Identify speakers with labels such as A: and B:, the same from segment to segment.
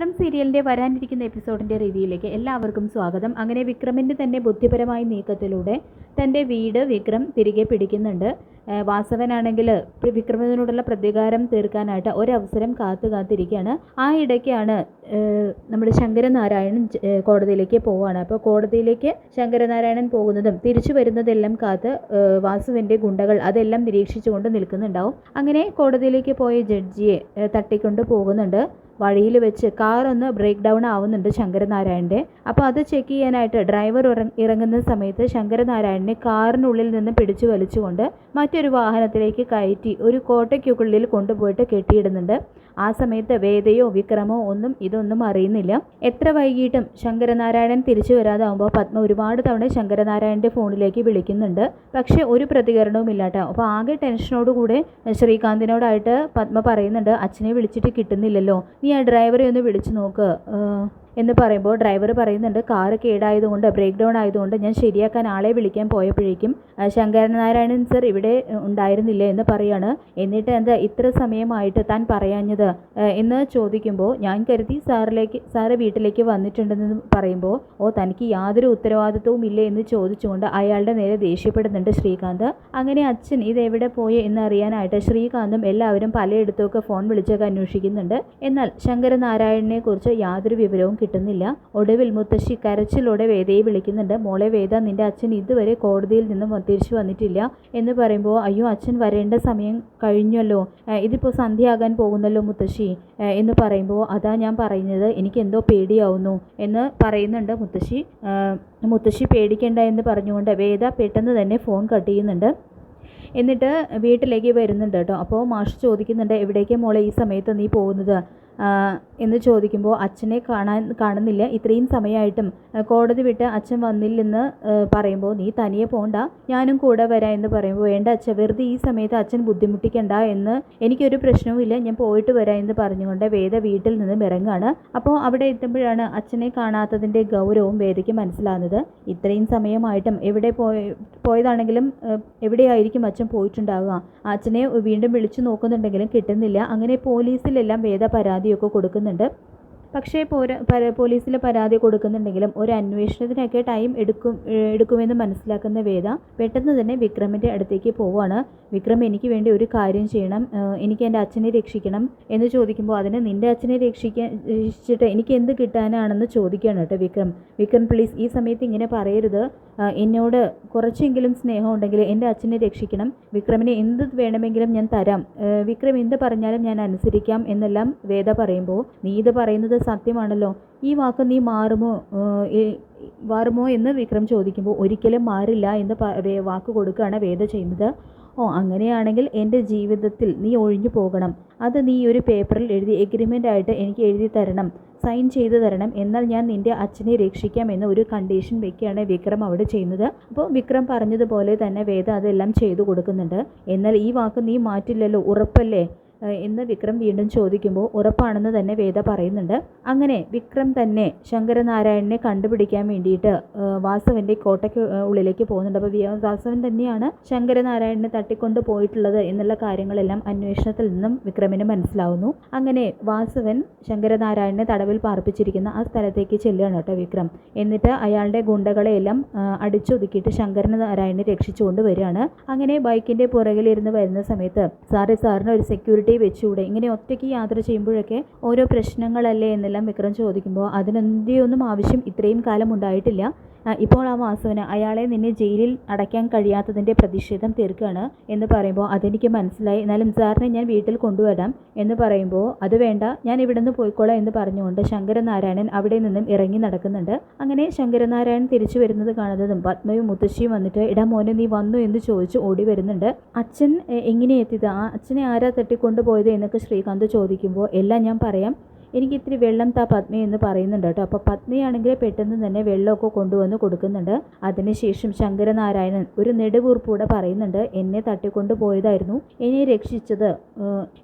A: വിക്രം സീരിയലിന്റെ വരാനിരിക്കുന്ന എപ്പിസോഡിന്റെ റിവ്യൂയിലേക്ക് എല്ലാവർക്കും സ്വാഗതം. അങ്ങനെ വിക്രമിന്റെ തന്നെ ബുദ്ധിപരമായ നീക്കത്തിലൂടെ തന്റെ വീട് വിക്രം തിരികെ പിടിക്കുന്നുണ്ട്. വാസവനാണെങ്കിൽ വിക്രമനോടുള്ള പ്രതികാരം തീർക്കാനായിട്ട് ഒരവസരം കാത്തു കാത്തിരിക്കുകയാണ്. ആ ഇടയ്ക്കാണ് നമ്മുടെ ശങ്കരനാരായണൻ കോടതിയിലേക്ക് പോവുകയാണ് അപ്പോൾ കോടതിയിലേക്ക് ശങ്കരനാരായണൻ പോകുന്നതും തിരിച്ചു വരുന്നതെല്ലാം കാത്ത് വാസുവിന്റെ ഗുണ്ടകൾ അതെല്ലാം നിരീക്ഷിച്ചുകൊണ്ട് നിൽക്കുന്നുണ്ടാവും. അങ്ങനെ കോടതിയിലേക്ക് പോയ ജഡ്ജിയെ തട്ടിക്കൊണ്ട് പോകുന്നുണ്ട്. വഴിയിൽ വെച്ച് കാർ ഒന്ന് ബ്രേക്ക് ഡൗൺ ആവുന്നുണ്ട് ശങ്കരനാരായണന്റെ. അപ്പോൾ അത് ചെക്ക് ചെയ്യാനായിട്ട് ഡ്രൈവർ ഇറങ്ങുന്ന സമയത്ത് ശങ്കരനാരായണനെ കാറിനുള്ളിൽ നിന്ന് പിടിച്ചു വലിച്ചുകൊണ്ട് മറ്റൊരു വാഹനത്തിലേക്ക് കയറ്റി ഒരു കോട്ടയ്ക്കുള്ളിൽ കൊണ്ടുപോയിട്ട് കെട്ടിയിടുന്നുണ്ട്. ആ സമയത്ത് വേദയോ വിക്രമോ ഒന്നും ഇതൊന്നും അറിയുന്നില്ല. എത്ര വൈകിട്ടും ശങ്കരനാരായണൻ തിരിച്ചു വരാതാവുമ്പോൾ പത്മ ഒരുപാട് തവണ ശങ്കരനാരായണന്റെ ഫോണിലേക്ക് വിളിക്കുന്നുണ്ട്. പക്ഷേ ഒരു പ്രതികരണവും ഇല്ലാട്ടോ. അപ്പോൾ ആകെ ടെൻഷനോടുകൂടെ ശ്രീകാന്തിനോടായിട്ട് പത്മ പറയുന്നുണ്ട് അച്ഛനെ വിളിച്ചിട്ട് കിട്ടുന്നില്ലല്ലോ. നീ ആ ഡ്രൈവറെ ഒന്ന് വിളിച്ചു നോക്ക്. എന്ന് പറയുമ്പോൾ ഡ്രൈവർ പറയുന്നുണ്ട് കാറ് കേടായതുകൊണ്ട് ബ്രേക്ക് ഡൗൺ ആയതുകൊണ്ട് ഞാൻ ശരിയാക്കാൻ ആളെ വിളിക്കാൻ പോയപ്പോഴേക്കും ശങ്കരനാരായണൻ സർ ഇവിടെ ഉണ്ടായിരുന്നില്ല എന്ന് പറയാണ്. എന്നിട്ട് എന്താ ഇത്ര സമയമായിട്ട് താൻ പറയാഞ്ഞത്? എന്ന് ചോദിക്കുമ്പോൾ ഞാൻ കരുതി സാറിലേക്ക് സാറ് വീട്ടിലേക്ക് വന്നിട്ടുണ്ടെന്ന് പറയുമ്പോൾ ഓ തനിക്ക് യാതൊരു ഉത്തരവാദിത്വവും ഇല്ല എന്ന് ചോദിച്ചുകൊണ്ട് അയാളുടെ നേരെ ദേഷ്യപ്പെടുന്നുണ്ട് ശ്രീകാന്ത്. അങ്ങനെ അച്ഛൻ ഇത് എവിടെ പോയി എന്നറിയാനായിട്ട് ശ്രീകാന്തും എല്ലാവരും പലയിടത്തുമൊക്കെ ഫോൺ വിളിച്ചൊക്കെ അന്വേഷിക്കുന്നുണ്ട്. എന്നാൽ ശങ്കരനാരായണനെ കുറിച്ച് യാതൊരു വിവരവും കിട്ടുന്നില്ല. ഒടുവിൽ മുത്തശ്ശി കരച്ചിലൂടെ വേദയെ വിളിക്കുന്നുണ്ട്. മോളെ വേദ നിന്റെ അച്ഛൻ ഇതുവരെ കോടതിയിൽ നിന്നും തിരിച്ചു വന്നിട്ടില്ല എന്ന് പറയുമ്പോൾ അയ്യോ അച്ഛൻ വരേണ്ട സമയം കഴിഞ്ഞല്ലോ. ഇതിപ്പോൾ സന്ധ്യയാകാൻ പോകുന്നല്ലോ മുത്തശ്ശി. എന്ന് പറയുമ്പോൾ അതാ ഞാൻ പറയുന്നത് എനിക്ക് എന്തോ പേടിയാവുന്നു എന്ന് പറയുന്നുണ്ട് മുത്തശ്ശി. മുത്തശ്ശി പേടിക്കേണ്ട എന്ന് പറഞ്ഞുകൊണ്ട് വേദ പെട്ടെന്ന് തന്നെ ഫോൺ കട്ട് ചെയ്യുന്നുണ്ട്. എന്നിട്ട് വീട്ടിലേക്ക് വരുന്നുണ്ട് കേട്ടോ. അപ്പോൾ മാഷ് ചോദിക്കുന്നുണ്ട് എവിടേക്ക് മോളെ ഈ സമയത്ത് നീ പോകുന്നത്? എന്ന് ചോദിക്കുമ്പോൾ അച്ഛനെ കാണാൻ കാണുന്നില്ല. ഇത്രയും സമയമായിട്ടും കോടതി വിട്ട് അച്ഛൻ വന്നില്ലെന്ന് പറയുമ്പോൾ നീ തനിയെ പോണ്ട ഞാനും കൂടെ വരാം എന്ന് പറയുമ്പോൾ വേണ്ട അച്ഛ വെറുതെ ഈ സമയത്ത് അച്ഛൻ ബുദ്ധിമുട്ടിക്കണ്ട എന്ന് എനിക്കൊരു പ്രശ്നവുമില്ല. ഞാൻ പോയിട്ട് വരാം എന്ന് പറഞ്ഞുകൊണ്ട് വേദ വീട്ടിൽ നിന്നും ഇറങ്ങുകയാണ് അപ്പോൾ അവിടെ എത്തുമ്പോഴാണ് അച്ഛനെ കാണാത്തതിന്റെ ഗൗരവം വേദയ്ക്ക് മനസ്സിലാകുന്നത്. ഇത്രയും സമയമായിട്ടും എവിടെ പോയി പോയതാണെങ്കിലും എവിടെയായിരിക്കും അച്ഛൻ പോയിട്ടുണ്ടാവുക? അച്ഛനെ വീണ്ടും വിളിച്ചു നോക്കുന്നുണ്ടെങ്കിലും കിട്ടുന്നില്ല. അങ്ങനെ പോലീസിലെല്ലാം വേദ പരാതിയൊക്കെ കൊടുക്കുന്നുണ്ട്. പക്ഷേ പോര പോലീസിൽ പരാതി കൊടുക്കുന്നുണ്ടെങ്കിലും ഒരു അന്വേഷണത്തിനൊക്കെ ടൈം എടുക്കും എടുക്കുമെന്ന് മനസ്സിലാക്കുന്ന വേദ പെട്ടെന്ന് തന്നെ വിക്രമിന്റെ അടുത്തേക്ക് പോവുകയാണ്. വിക്രം എനിക്ക് വേണ്ടി ഒരു കാര്യം ചെയ്യണം. എനിക്ക് എന്റെ അച്ഛനെ രക്ഷിക്കണം എന്ന് ചോദിക്കുമ്പോൾ അതിന് നിന്റെ അച്ഛനെ രക്ഷിക്കാൻ രക്ഷിച്ചിട്ട് എനിക്ക് എന്ത് കിട്ടാനാണെന്ന് ചോദിക്കുകയാണ് കേട്ടോ വിക്രം. വിക്രം പ്ലീസ് ഈ സമയത്ത് ഇങ്ങനെ പറയരുത്. എന്നോട് കുറച്ചെങ്കിലും സ്നേഹം ഉണ്ടെങ്കിൽ എന്റെ അച്ഛനെ രക്ഷിക്കണം. വിക്രമിന് എന്ത് വേണമെങ്കിലും ഞാൻ തരാം. വിക്രം എന്ത് പറഞ്ഞാലും ഞാൻ അനുസരിക്കാം എന്നെല്ലാം വേദ പറയുമ്പോൾ. നീ ഇത് പറയുന്നത് സത്യമാണല്ലോ. ഈ വാക്ക് നീ മാറുമോ? മാറുമോ എന്ന് വിക്രം ചോദിക്കുമ്പോൾ ഒരിക്കലും മാറില്ല എന്ന് വാക്ക് കൊടുക്കുകയാണ് വേദ ചെയ്യുന്നത്. ഓ അങ്ങനെയാണെങ്കിൽ എന്റെ ജീവിതത്തിൽ നീ ഒഴിഞ്ഞു പോകണം. അത് നീ ഒരു പേപ്പറിൽ എഴുതി എഗ്രിമെന്റ് ആയിട്ട് എനിക്ക് എഴുതി തരണം. സൈൻ ചെയ്തു തരണം. എന്നാൽ ഞാൻ നിന്റെ അച്ഛനെ രക്ഷിക്കാം എന്ന ഒരു കണ്ടീഷൻ വെക്കുകയാണ് വിക്രം അവിടെ ചെയ്യുന്നത്. അപ്പോൾ വിക്രം പറഞ്ഞതുപോലെ തന്നെ വേദ അതെല്ലാം ചെയ്തു കൊടുക്കുന്നുണ്ട്. എന്നാൽ ഈ വാക്ക് നീ മാറ്റില്ലല്ലോ ഉറപ്പല്ലേ? എന്ന് വിക്രം വീണ്ടും ചോദിക്കുമ്പോൾ ഉറപ്പാണെന്ന് തന്നെ വേദ പറയുന്നുണ്ട്. അങ്ങനെ വിക്രം തന്നെ ശങ്കരനാരായണനെ കണ്ടുപിടിക്കാൻ വേണ്ടിയിട്ട് വാസവന്റെ കോട്ടയ്ക്ക് ഉള്ളിലേക്ക് പോകുന്നുണ്ട്. അപ്പോൾ വാസവൻ തന്നെയാണ് ശങ്കരനാരായണനെ തട്ടിക്കൊണ്ട് പോയിട്ടുള്ളത് എന്നുള്ള കാര്യങ്ങളെല്ലാം അന്വേഷണത്തിൽ നിന്നും വിക്രമിന് മനസ്സിലാവുന്നു. അങ്ങനെ വാസവൻ ശങ്കരനാരായണനെ തടവിൽ പാർപ്പിച്ചിരിക്കുന്ന ആ സ്ഥലത്തേക്ക് ചെല്ലുകയാണ് കേട്ടോ വിക്രം. എന്നിട്ട് അയാളുടെ ഗുണ്ടകളെയെല്ലാം അടിച്ചൊതുക്കിയിട്ട് ശങ്കരനാരായണനെ രക്ഷിച്ചുകൊണ്ട് വരികയാണ്. അങ്ങനെ ബൈക്കിന്റെ പുറകിലിരുന്ന് വരുന്ന സമയത്ത് സാറേ സാറിന് ഒരു സെക്യൂരിറ്റി വെച്ചുകൂടെ? ഇങ്ങനെ ഒറ്റയ്ക്ക് യാത്ര ചെയ്യുമ്പോഴൊക്കെ ഓരോ പ്രശ്നങ്ങളല്ലേ എന്നെല്ലാം വിക്രം ചോദിക്കുമ്പോൾ അതിനെന്തിയൊന്നും ആവശ്യം ഇത്രയും കാലം ഉണ്ടായിട്ടില്ല. ഇപ്പോൾ ആ വാസുവിന് അയാളെ നിന്നെ ജയിലിൽ അടയ്ക്കാൻ കഴിയാത്തതിന്റെ പ്രതിഷേധം തീർക്കുകയാണ് എന്ന് പറയുമ്പോൾ അതെനിക്ക് മനസ്സിലായി. എന്നാലും സാറിനെ ഞാൻ വീട്ടിൽ കൊണ്ടുവരാം എന്ന് പറയുമ്പോൾ അത് വേണ്ട ഞാൻ ഇവിടെ നിന്ന് പോയിക്കോളാം എന്ന് പറഞ്ഞുകൊണ്ട് ശങ്കരനാരായണൻ അവിടെ നിന്നും ഇറങ്ങി നടക്കുന്നുണ്ട്. അങ്ങനെ ശങ്കരനാരായണൻ തിരിച്ചു വരുന്നത് കാണുന്നതും പത്മയും മുത്തശ്ശിയും വന്നിട്ട് ഇടാ മോനെ നീ വന്നു എന്ന് ചോദിച്ച് ഓടി വരുന്നുണ്ട്. അച്ഛൻ എങ്ങനെ എത്തിയത് ആ അച്ഛനെ ആരാ തട്ടിക്കൊണ്ടുപോയത്? എന്നൊക്കെ ശ്രീകാന്ത് ചോദിക്കുമ്പോൾ എല്ലാം ഞാൻ പറയാം. എനിക്ക് ഇത്തിരി വെള്ളം താ പത്മ എന്ന് പറയുന്നുണ്ട് കേട്ടോ. അപ്പോൾ പത്നിയാണെങ്കിൽ പെട്ടെന്ന് തന്നെ വെള്ളമൊക്കെ കൊണ്ടുവന്ന് കൊടുക്കുന്നുണ്ട്. അതിനുശേഷം ശങ്കരനാരായണൻ ഒരു നെടുവീർപ്പൂടെ പറയുന്നുണ്ട് എന്നെ തട്ടിക്കൊണ്ട് പോയതായിരുന്നു. എന്നെ രക്ഷിച്ചത്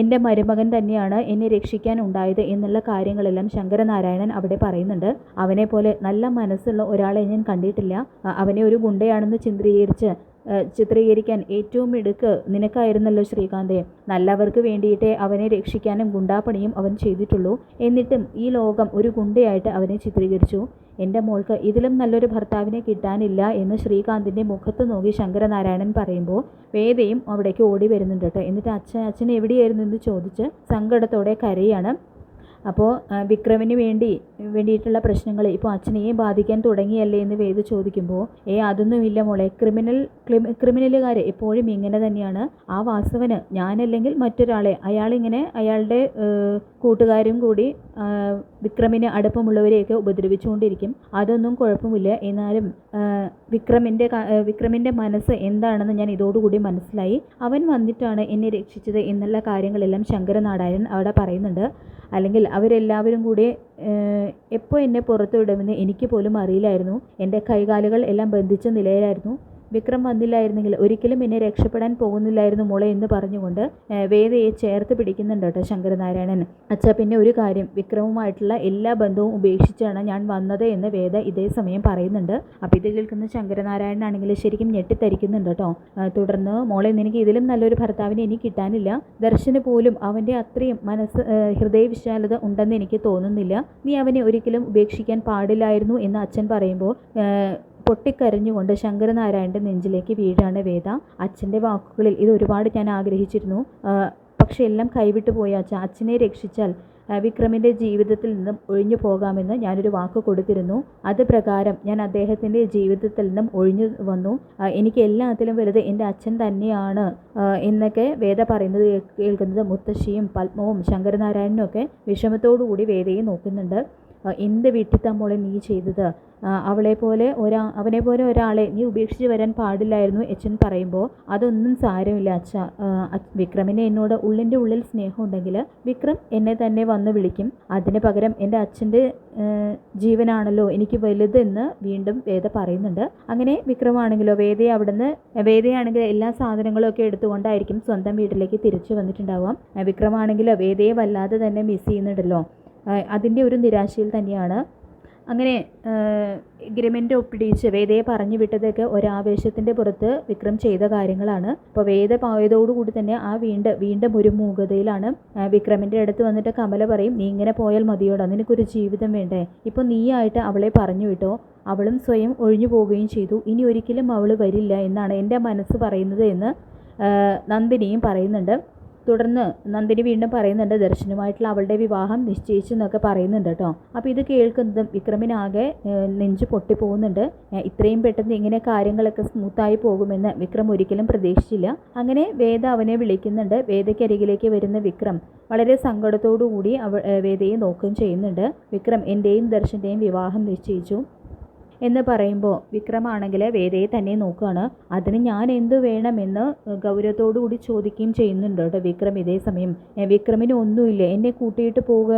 A: എന്റെ മരുമകൻ തന്നെയാണ് എന്നെ രക്ഷിക്കാൻ ഉണ്ടായത് എന്നുള്ള കാര്യങ്ങളെല്ലാം ശങ്കരനാരായണൻ അവിടെ പറയുന്നുണ്ട്. അവനെ പോലെ നല്ല മനസ്സുള്ള ഒരാളെ ഞാൻ കണ്ടിട്ടില്ല. അവനെ ഒരു ഗുണ്ടയാണെന്ന് ചിത്രീകരിച്ച് ഏഹ്, ചിത്രീകരിക്കാൻ ഏറ്റവും മിടുക്ക് നിനക്കായിരുന്നല്ലോ ശ്രീകാന്തേ. നല്ലവർക്ക് വേണ്ടിയിട്ടേ അവനെ രക്ഷിക്കാനും ഗുണ്ടാപ്പണിയും അവൻ ചെയ്തിട്ടുള്ളൂ. എന്നിട്ടും ഈ ലോകം ഒരു ഗുണ്ടയായിട്ട് അവനെ ചിത്രീകരിച്ചു. എന്റെ മോൾക്ക് ഇതിലും നല്ലൊരു ഭർത്താവിനെ കിട്ടാനില്ല എന്ന് ശ്രീകാന്തിന്റെ മുഖത്ത് നോക്കി ശങ്കരനാരായണൻ പറയുമ്പോൾ വേദയും അവിടേക്ക് ഓടി വരുന്നുണ്ട് കേട്ടോ. എന്നിട്ട് അച്ഛൻ അച്ഛൻ എവിടെയായിരുന്നു എന്ന് ചോദിച്ച് സങ്കടത്തോടെ കരയാണ്. അപ്പോൾ വിക്രമിന് വേണ്ടി വേണ്ടിയിട്ടുള്ള പ്രശ്നങ്ങൾ ഇപ്പോൾ അച്ഛനെയും ബാധിക്കാൻ തുടങ്ങിയല്ലേ എന്ന് വേദ ചോദിക്കുമ്പോൾ ഏ അതൊന്നുമില്ല മോളെ. ക്രിമിനൽ ക്രിമിനലുകാർ എപ്പോഴും ഇങ്ങനെ തന്നെയാണ്. ആ വാസവന് ഞാനല്ലെങ്കിൽ മറ്റൊരാളെ. അയാളിങ്ങനെ അയാളുടെ കൂട്ടുകാരും കൂടി വിക്രമിന് അടുപ്പമുള്ളവരെയൊക്കെ ഉപദ്രവിച്ചുകൊണ്ടിരിക്കും. അതൊന്നും കുഴപ്പമില്ല. എന്നാലും വിക്രമിന്റെ വിക്രമിന്റെ മനസ്സ് എന്താണെന്ന് ഞാൻ ഇതോടുകൂടി മനസ്സിലായി. അവൻ വന്നിട്ടാണ് എന്നെ രക്ഷിച്ചത് എന്നുള്ള കാര്യങ്ങളെല്ലാം ശങ്കരനാരായണൻ അവിടെ പറയുന്നുണ്ട്. അല്ലെങ്കിൽ അവരെല്ലാവരും കൂടെ എപ്പോൾ എന്നെ പുറത്തു വിടുമെന്ന് എനിക്ക് പോലും അറിയില്ലായിരുന്നു. എന്റെ കൈകാലുകൾ എല്ലാം ബന്ധിച്ച നിലയിലായിരുന്നു. വിക്രം വന്നില്ലായിരുന്നെങ്കിൽ ഒരിക്കലും എന്നെ രക്ഷപ്പെടാൻ പോകുന്നില്ലായിരുന്നു മോളെ എന്ന് പറഞ്ഞുകൊണ്ട് വേദയെ ചേർത്ത് പിടിക്കുന്നുണ്ട് കേട്ടോ ശങ്കരനാരായണൻ. അച്ഛാ പിന്നെ ഒരു കാര്യം. വിക്രമുമായിട്ടുള്ള എല്ലാ ബന്ധവും ഉപേക്ഷിച്ചാണ് ഞാൻ വന്നത് എന്ന് വേദ ഇതേ സമയം പറയുന്നുണ്ട്. അപ്പോൾ ഇത് കേൾക്കുന്ന ശങ്കരനാരായണൻ ആണെങ്കിൽ ശരിക്കും ഞെട്ടിത്തരിക്കുന്നുണ്ട് കേട്ടോ. തുടർന്ന് മോളെ നിനക്ക് ഇതിലും നല്ലൊരു ഭർത്താവിനെ എനിക്ക് കിട്ടാനില്ല. ദർശന് പോലും അവന്റെ അത്രയും മനസ്സ് ഹൃദയവിശാലത ഉണ്ടെന്ന് എനിക്ക് തോന്നുന്നില്ല. നീ അവനെ ഒരിക്കലും ഉപേക്ഷിക്കാൻ പാടില്ലായിരുന്നു എന്ന് അച്ഛൻ പറയുമ്പോൾ പൊട്ടിക്കരഞ്ഞുകൊണ്ട് ശങ്കരനാരായണന്റെ നെഞ്ചിലേക്ക് വീഴാണ് വേദ. അച്ഛന്റെ വാക്കുകളിൽ ഇത് ഒരുപാട് ഞാൻ ആഗ്രഹിച്ചിരുന്നു. പക്ഷെ എല്ലാം കൈവിട്ടു പോയ അച്ഛ. അച്ഛനെ രക്ഷിച്ചാൽ വിക്രമിന്റെ ജീവിതത്തിൽ നിന്നും ഒഴിഞ്ഞു പോകാമെന്ന് ഞാനൊരു വാക്ക് കൊടുത്തിരുന്നു. അത് പ്രകാരം ഞാൻ അദ്ദേഹത്തിന്റെ ജീവിതത്തിൽ നിന്നും ഒഴിഞ്ഞു വന്നു. എനിക്ക് എല്ലാത്തിലും വലുത് എന്റെ അച്ഛൻ തന്നെയാണ് എന്നൊക്കെ വേദ പറയുന്നത് കേൾക്കുന്നത് മുത്തശ്ശിയും പത്മവും ശങ്കരനാരായണനും ഒക്കെ വിഷമത്തോടു കൂടി വേദയെ നോക്കുന്നുണ്ട്. എന്ത് മോളെ നീ ചെയ്തത്. അവളെ പോലെ ഒരാ അവനെ പോലെ ഒരാളെ നീ ഉപേക്ഷിച്ച് വരാൻ പാടില്ലായിരുന്നു അച്ഛൻ പറയുമ്പോൾ അതൊന്നും സാരമില്ല അച്ഛ. വിക്രമിനെ എന്നോട് ഉള്ളിന്റെ ഉള്ളിൽ സ്നേഹമുണ്ടെങ്കിൽ വിക്രം എന്നെ തന്നെ വന്ന് വിളിക്കും. അതിന് പകരം എന്റെ അച്ഛന്റെ ജീവനാണല്ലോ എനിക്ക് വലുതെന്ന് വീണ്ടും വേദ പറയുന്നുണ്ട്. അങ്ങനെ വിക്രമാണെങ്കിലോ വേദയെ അവിടുന്ന് വേദയാണെങ്കിൽ എല്ലാ സാധനങ്ങളും ഒക്കെ എടുത്തുകൊണ്ടായിരിക്കും സ്വന്തം വീട്ടിലേക്ക് തിരിച്ചു വന്നിട്ടുണ്ടാവാം വിക്രമാണെങ്കിലോ വേദയെ വല്ലാതെ തന്നെ മിസ് ചെയ്യുന്നുണ്ടല്ലോ. അതിന്റെ ഒരു നിരാശയിൽ തന്നെയാണ്. അങ്ങനെ എഗ്രിമെന്റ് ഒപ്പിടിച്ച് വേദയെ പറഞ്ഞു വിട്ടതൊക്കെ ഒരാവേശത്തിന്റെ പുറത്ത് വിക്രം ചെയ്ത കാര്യങ്ങളാണ്. അപ്പോൾ വേദ പോയതോടുകൂടി തന്നെ ആ വീണ്ട വീണ്ടും ഒരു മൂകതയിലാണ്. വിക്രമിന്റെ അടുത്ത് വന്നിട്ട് കമല പറയും നീ ഇങ്ങനെ പോയാൽ മതിയോടാ നിനക്കൊരു ജീവിതം വേണ്ടേ. ഇപ്പോൾ നീയായിട്ട് അവളെ പറഞ്ഞു വിട്ടോ. അവളും സ്വയം ഒഴിഞ്ഞു പോവുകയും ചെയ്തു. ഇനി ഒരിക്കലും അവൾ വരില്ല എന്നാണ് എന്റെ മനസ്സ് പറയുന്നത് എന്ന് നന്ദിനിയും പറയുന്നുണ്ട്. തുടർന്ന് നന്ദിനി വീണ്ടും പറയുന്നുണ്ട് ദർശനുമായിട്ടുള്ള അവളുടെ വിവാഹം നിശ്ചയിച്ചു എന്നൊക്കെ പറയുന്നുണ്ട് കേട്ടോ. അപ്പോൾ ഇത് കേൾക്കുന്നതും വിക്രമിനാകെ നെഞ്ചു പൊട്ടിപ്പോകുന്നുണ്ട്. ഇത്രയും പെട്ടെന്ന് ഇങ്ങനെ കാര്യങ്ങളൊക്കെ സ്മൂത്തായി പോകുമെന്ന് വിക്രം ഒരിക്കലും പ്രതീക്ഷിച്ചില്ല. അങ്ങനെ വേദ അവനെ വിളിക്കുന്നുണ്ട്. വേദയ്ക്കരികിലേക്ക് വരുന്ന വിക്രം വളരെ സങ്കടത്തോടു കൂടി അവ വേദയെ നോക്കുകയും ചെയ്യുന്നുണ്ട്. വിക്രം എന്റെയും ദർശന്റെയും വിവാഹം നിശ്ചയിച്ചു. എന്ന് പറയുമ്പോൾ വിക്രമാണെങ്കിൽ വേദയെ തന്നെ നോക്കുകയാണ് അതിന് ഞാൻ എന്തു വേണമെന്ന് ഗൗരവത്തോടു കൂടി ചോദിക്കുകയും ചെയ്യുന്നുണ്ട് കേട്ടോ വിക്രം ഇതേ സമയം. "ഏ, വിക്രമിന് ഒന്നുമില്ല. എന്നെ കൂട്ടിയിട്ട് പോവുക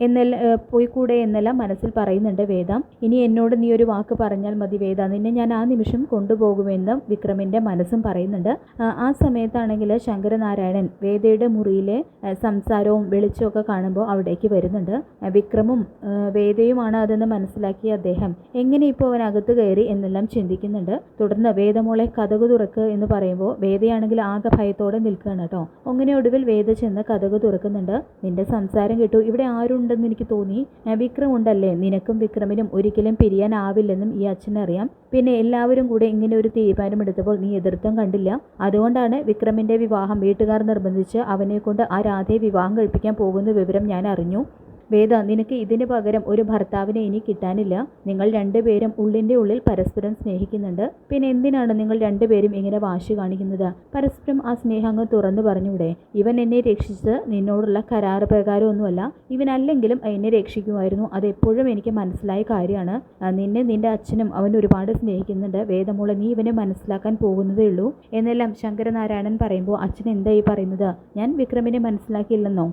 A: എന്നെല്ലാം പോയിക്കൂടെ എന്നെല്ലാം മനസ്സിൽ പറയുന്നുണ്ട് വേദ. ഇനി എന്നോട് നീ ഒരു വാക്ക് പറഞ്ഞാൽ മതി വേദ. നിന്നെ ഞാൻ ആ നിമിഷം കൊണ്ടുപോകുമെന്ന് വിക്രമിന്റെ മനസ്സും പറയുന്നുണ്ട്. ആ, സമയത്താണെങ്കിൽ ശങ്കരനാരായണൻ വേദയുടെ മുറിയിലെ സംസാരവും വെളിച്ചമൊക്കെ കാണുമ്പോൾ അവിടേക്ക് വരുന്നുണ്ട്. വിക്രമും വേദയുമാണ് അതെന്ന് മനസ്സിലാക്കിയ അദ്ദേഹം. എങ്ങനെ ഇപ്പോൾ അവൻ അകത്ത് കയറി എന്നെല്ലാം ചിന്തിക്കുന്നുണ്ട്. തുടർന്ന് വേദമോളെ കഥകു തുറക്ക് എന്ന് പറയുമ്പോൾ വേദയാണെങ്കിൽ ആകെ ഭയത്തോടെ നിൽക്കുകയാണ് കേട്ടോ. അങ്ങനെ ഒടുവിൽ വേദ ചെന്ന് കഥകു തുറക്കുന്നുണ്ട്. നിന്റെ സംസാരം കേട്ടു. ഇവിടെ ആരുണ്ടെന്ന് എനിക്ക് തോന്നി. വിക്രം ഉണ്ടല്ലേ നിനക്കും വിക്രമിനും ഒരിക്കലും പിരിയാനാവില്ലെന്നും ഈ അച്ഛനറിയാം. പിന്നെ എല്ലാവരും കൂടെ ഇങ്ങനെ ഒരു തീരുമാനമെടുത്തപ്പോൾ നീ എതിർത്തം കണ്ടില്ല. അതുകൊണ്ടാണ് വിക്രമിന്റെ വിവാഹം വീട്ടുകാർ നിർബന്ധിച്ച് അവനെ കൊണ്ട് ആ രാധയെ വിവാഹം കഴിപ്പിക്കാൻ പോകുന്ന വിവരം ഞാൻ അറിഞ്ഞു. വേദ നിനക്ക് ഇതിന് പകരം ഒരു ഭർത്താവിനെ ഇനി കിട്ടാനില്ല. നിങ്ങൾ രണ്ടുപേരും ഉള്ളിന്റെ ഉള്ളിൽ പരസ്പരം സ്നേഹിക്കുന്നുണ്ട്. പിന്നെ എന്തിനാണ് നിങ്ങൾ രണ്ടുപേരും ഇങ്ങനെ വാശി കാണിക്കുന്നത്? പരസ്പരം ആ സ്നേഹം അങ്ങ് തുറന്നു പറഞ്ഞൂടെ. ഇവൻ എന്നെ രക്ഷിച്ചത് നിന്നോടുള്ള കരാറ് പ്രകാരമൊന്നുമല്ല. ഇവനല്ലെങ്കിലും എന്നെ രക്ഷിക്കുമായിരുന്നു. അതെപ്പോഴും എനിക്ക് മനസ്സിലായ കാര്യമാണ്. നിന്നെ നിന്റെ അച്ഛനും അവൻ ഒരുപാട് സ്നേഹിക്കുന്നുണ്ട്. വേദമുള്ള നീ ഇവനെ മനസ്സിലാക്കാൻ പോകുന്നതേ ഉള്ളൂ. എന്നെല്ലാം ശങ്കരനാരായണൻ പറയുമ്പോൾ അച്ഛൻ എന്തായി പറയുന്നത്? ഞാൻ വിക്രമിനെ മനസ്സിലാക്കിയില്ലെന്നോ?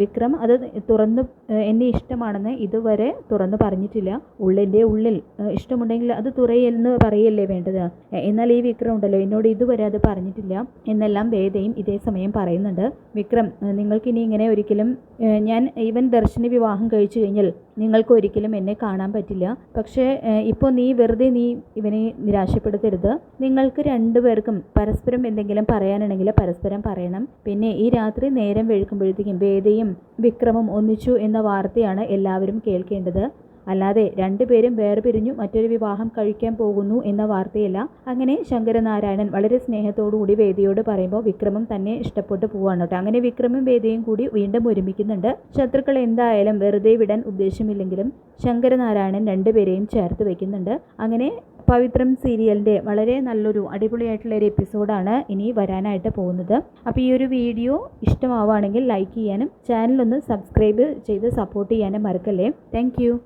A: വിക്രം അത് തുറന്ന് എന്നെ ഇഷ്ടമാണെന്ന് ഇതുവരെ തുറന്ന് പറഞ്ഞിട്ടില്ല. ഉള്ളിന്റെ ഉള്ളിൽ ഇഷ്ടമുണ്ടെങ്കിൽ അത് തുറയെന്ന് പറയല്ലേ വേണ്ടത്? എന്നാൽ ഈ വിക്രം ഉണ്ടല്ലോ എന്നോട് ഇതുവരെ അത് പറഞ്ഞിട്ടില്ല. എന്നെല്ലാം വേദയും ഇതേ സമയം പറയുന്നുണ്ട്. വിക്രം നിങ്ങൾക്ക് നിങ്ങൾക്കിനി ഇങ്ങനെ ഒരിക്കലും ഞാൻ ഈവൻ ദർശന വിവാഹം കഴിച്ചു കഴിഞ്ഞാൽ നിങ്ങൾക്ക് ഒരിക്കലും എന്നെ കാണാൻ പറ്റില്ല. പക്ഷേ ഇപ്പോൾ നീ വെറുതെ നീ ഇവനെ നിരാശപ്പെടുത്തരുത്. നിങ്ങൾക്ക് രണ്ടുപേർക്കും പരസ്പരം എന്തെങ്കിലും പറയാനുണ്ടെങ്കിൽ പരസ്പരം പറയണം. പിന്നെ ഈ രാത്രി നേരം വെഴുക്കുമ്പോഴത്തേക്കും വേദയും വിക്രമും ഒന്നിച്ചു എന്ന വാർത്തയാണ് എല്ലാവരും കേൾക്കേണ്ടത്. അല്ലാതെ രണ്ടുപേരും വേർപിരിഞ്ഞു മറ്റൊരു വിവാഹം കഴിക്കാൻ പോകുന്നു എന്ന വാർത്തയല്ല. അങ്ങനെ ശങ്കരനാരായണൻ വളരെ സ്നേഹത്തോടുകൂടി വേദിയോട് പറയുമ്പോൾ വിക്രമം തന്നെ ഇഷ്ടപ്പെട്ടു പോവാണ് കേട്ടോ. അങ്ങനെ വിക്രമും വേദിയും കൂടി വീണ്ടും ഒരുമിക്കുന്നുണ്ട്. ശത്രുക്കൾ എന്തായാലും വെറുതെ വിടാൻ ഉദ്ദേശമില്ലെങ്കിലും ശങ്കരനാരായണൻ രണ്ടുപേരെയും ചേർത്ത് വെക്കുന്നുണ്ട് അങ്ങനെ പവിത്രം സീരിയലിന്റെ വളരെ നല്ലൊരു അടിപൊളിയായിട്ടുള്ള ഒരു എപ്പിസോഡാണ് ഇനി വരാനായിട്ട് പോകുന്നത്. അപ്പോൾ ഈ ഒരു വീഡിയോ ഇഷ്ടമാവുകയാണെങ്കിൽ ലൈക്ക് ചെയ്യാനും ചാനലൊന്ന് സബ്സ്ക്രൈബ് ചെയ്ത് സപ്പോർട്ട് ചെയ്യാനും മറക്കല്ലേ. താങ്ക്